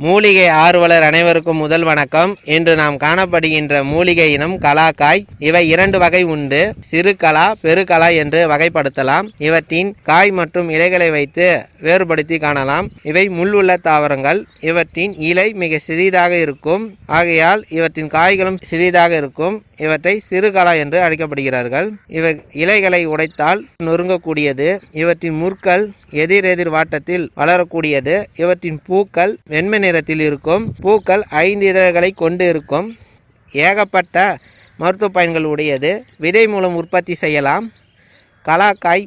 மூலிகை ஆர்வலர் அனைவருக்கும் முதல் வணக்கம். இன்று நாம் காணப்படுகின்ற மூலிகை இனம் கலாக்காய். இவை இரண்டு வகை உண்டு. சிறு கலா பெருகலா என்று வகைப்படுத்தலாம். இவற்றின் காய் மற்றும் இலைகளை வைத்து வேறுபடுத்தி காணலாம். இவை முள்ளுள்ள தாவரங்கள். இவற்றின் இலை மிக சிறிதாக இருக்கும். ஆகையால் இவற்றின் காய்களும் சிறிதாக இருக்கும். இவற்றை சிறுகலா என்று அழைக்கப்படுகிறார்கள். இவை இலைகளை உடைத்தால் நொறுங்கக்கூடியது. இவற்றின் முற்கள் எதிரெதிர் வாட்டத்தில் வளரக்கூடியது. இவற்றின் பூக்கள் வெண்மை நிறத்தில் இருக்கும். பூக்கள் ஐந்து இதழ்களை கொண்டு இருக்கும். ஏகப்பட்ட மருத்துவ பயன்கள் உடையது. விதை மூலம் உற்பத்தி செய்யலாம். கலாக்காய்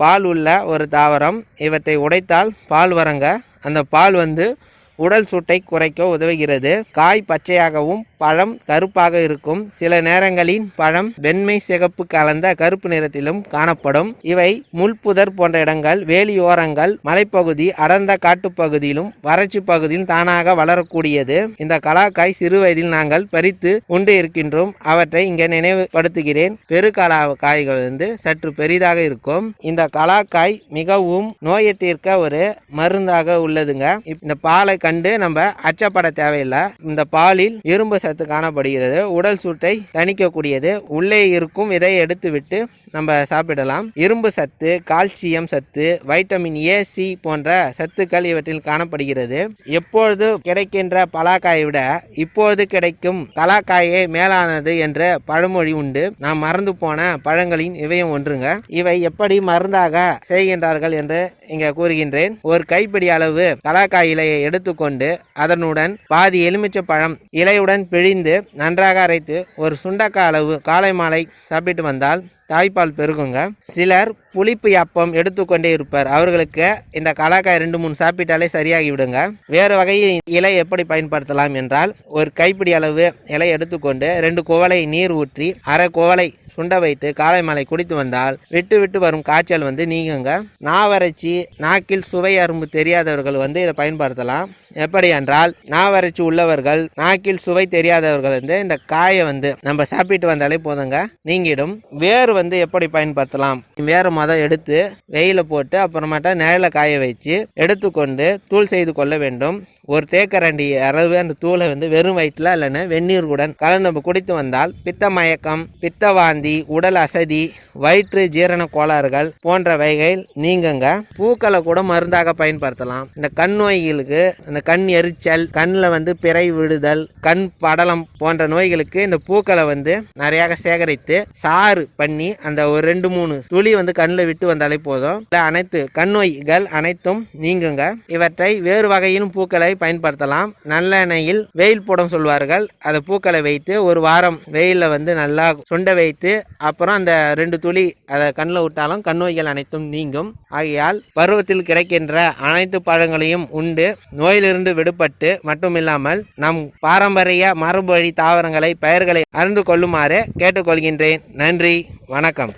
பால் உள்ள ஒரு தாவரம். இவற்றை உடைத்தால் பால் வரங்க. அந்த பால் வந்து உடல் சூட்டை குறைக்க உதவுகிறது. காய் பச்சையாகவும் பழம் கருப்பாக இருக்கும். சில நேரங்களில் பழம் வெண்மை சிகப்பு கலந்த கருப்பு நிறத்திலும் காணப்படும். இவை முள்புதர் போன்ற இடங்கள் வேலியோரங்கள் மலைப்பகுதி அடர்ந்த காட்டுப்பகுதியிலும் வறட்சி பகுதியில் தானாக வளரக்கூடியது. இந்த கலாக்காய் சிறு வயதில் நாங்கள் பறித்து உண்டு இருக்கின்றோம். அவற்றை இங்கே நினைவுபடுத்துகிறேன். பெருகலா காய்கள் வந்து சற்று பெரிதாக இருக்கும். இந்த கலாக்காய் மிகவும் நோயை தீர்க்க ஒரு மருந்தாக உள்ளதுங்க. இப்- இந்த பாலை கண்டு நம்ம அச்சப்பட தேவையில்லை. இந்த பாலில் இரும்பு சத்து காணப்படுகிறது. உடல் சூட்டை தணிக்கக்கூடியது. உள்ளே இருக்கும் இதை எடுத்துவிட்டு நம்ம சாப்பிடலாம். இரும்பு சத்து கால்சியம் சத்து வைட்டமின் ஏ சி போன்ற சத்துக்கள் இவற்றில் காணப்படுகிறது. எப்பொழுது கிடைக்கின்ற பலாக்காயை விட இப்பொழுது கிடைக்கும் கலாக்காயே மேலானது என்ற பழமொழி உண்டு. நாம் மறந்து போன பழங்களின் இவையும் ஒன்றுங்க. இவை எப்படி மருந்தாக செய்கின்றார்கள் என்று இங்கே கூறுகின்றேன். ஒரு கைப்பிடி அளவு கலாக்காய் இலையை எடுத்துக்கொண்டு அதனுடன் பாதி எலுமிச்சை பழம் இலையுடன் பிழிந்து நன்றாக அரைத்து ஒரு சுண்டக்காய் அளவு காலை மாலை சாப்பிட்டு வந்தால் தாய்ப்பால் பெருகுங்க. சிலர் புளிப்பு அப்பம் எடுத்துக்கொண்டே இருப்பார். அவர்களுக்கு இந்த கலாக்காய் ரெண்டு மூணு சாப்பிட்டாலே சரியாகி விடுங்க வேறு வகையில் இலை எப்படி பயன்படுத்தலாம் என்றால் ஒரு கைப்பிடி அளவு இலை எடுத்துக்கொண்டு ரெண்டு குவளை நீர் ஊற்றி அரை குவளை சுண்ட வைத்து காலை மாலை குடித்து வந்தால் விட்டு விட்டு வரும் காய்ச்சல் வந்து நீங்குங்க. நாவரைச்சி நாக்கில் சுவை அரும்பு தெரியாதவர்கள் வந்து இதை பயன்படுத்தலாம். எப்படி என்றால் நாவறட்சி உள்ளவர்கள் நாக்கில் சுவை தெரியாதவர்கள் வந்து இந்த காயை வந்து நம்ம சாப்பிட்டு வந்தாலே போதுங்க. நீங்கிடும். வேர் வந்து எப்படி பயன்படுத்தலாம்? வேறு மதம் எடுத்து வெயில போட்டு அப்புறமாட்டா நிழலில் காய வச்சு எடுத்துக்கொண்டு தூள் செய்து கொள்ள வேண்டும். ஒரு தேக்கரண்டி அளவு அந்த தூளை வந்து வெறும் வயிற்றில் இல்லைன்னா வெந்நீருடன் கலந்து நம்ம குடித்து வந்தால் பித்த மயக்கம் பித்த வாந்தி உடல் அசதி வயிற்று ஜீரண கோளாறுகள் போன்ற வகைகள் நீங்குங்க. பூக்களை கூட மருந்தாக பயன்படுத்தலாம். இந்த கண் நோய்களுக்கு இந்த கண் எரிச்சல் கண்ணில் வந்து பிறை விடுதல் கண் படலம் போன்ற நோய்களுக்கு இந்த பூக்களை வந்து நிறையாக சேகரித்து சாறு பண்ணி அந்த ஒரு ரெண்டு மூணு துளி வந்து கண்ணில் விட்டு வந்தாலே போதும். அனைத்து கண் நோய்கள் அனைத்தும் நீங்குங்க. இவற்றை வேறு வகையிலும் பூக்களை பயன்படுத்தலாம். நல்லெண்ணெயில் வெயில் போடும் சொல்வார்கள். அந்த பூக்களை வைத்து ஒரு வாரம் வெயிலில் வந்து நல்லா சுண்ட வைத்து அப்புறம் அந்த ரெண்டு துளி அதை கண்ணில் விட்டாலும் கண் நோய்கள் அனைத்தும் நீங்கும். ஆகையால் பருவத்தில் கிடைக்கின்ற அனைத்து பழங்களையும் உண்டு. இருந்து விடுபட்டு மட்டுமில்லாமல் நம் பாரம்பரிய மரபு வழி தாவரங்களை பயிர்களை அறிந்து கொள்ளுமாறு கேட்டுக்கொள்கின்றேன். நன்றி வணக்கம்.